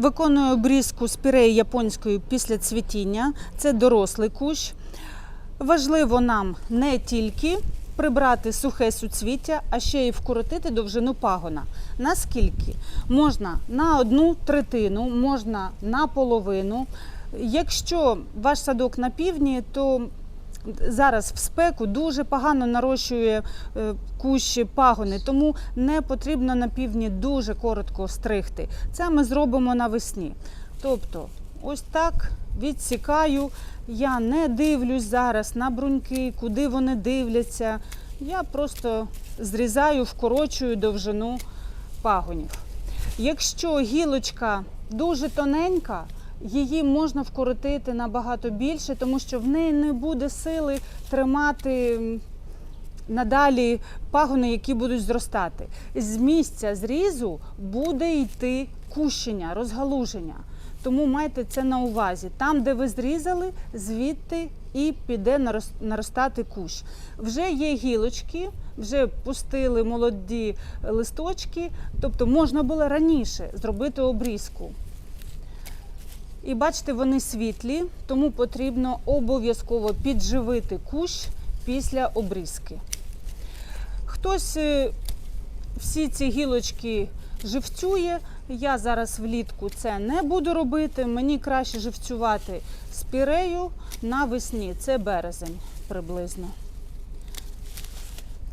Виконую обрізку спіреї японської після цвітіння. Це дорослий кущ. Важливо нам не тільки прибрати сухе суцвіття, а ще й вкоротити довжину пагона. Наскільки? Можна на одну третину, можна на половину. Якщо ваш садок на півдні, то зараз в спеку дуже погано нарощує е, кущі пагони, тому не потрібно на півдні дуже коротко стригти. Це ми зробимо навесні. Тобто, ось так відсікаю. Я не дивлюсь зараз на бруньки, куди вони дивляться. Я просто зрізаю, вкорочую довжину пагонів. Якщо гілочка дуже тоненька, її можна вкоротити набагато більше, тому що в неї не буде сили тримати надалі пагони, які будуть зростати. З місця зрізу буде йти кущення, розгалуження. Тому майте це на увазі. Там, де ви зрізали, звідти і піде наростати кущ. Вже є гілочки, вже пустили молоді листочки, тобто можна було раніше зробити обрізку. І бачите, вони світлі, тому потрібно обов'язково підживити кущ після обрізки. Хтось е, всі ці гілочки живцює. Я зараз влітку це не буду робити. Мені краще живцювати спірею навесні. Це березень приблизно.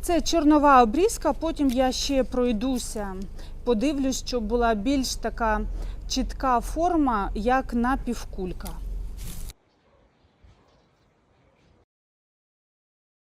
Це чорнова обрізка, потім я ще пройдуся, подивлюсь, щоб була більш така чітка форма, як напівкулька.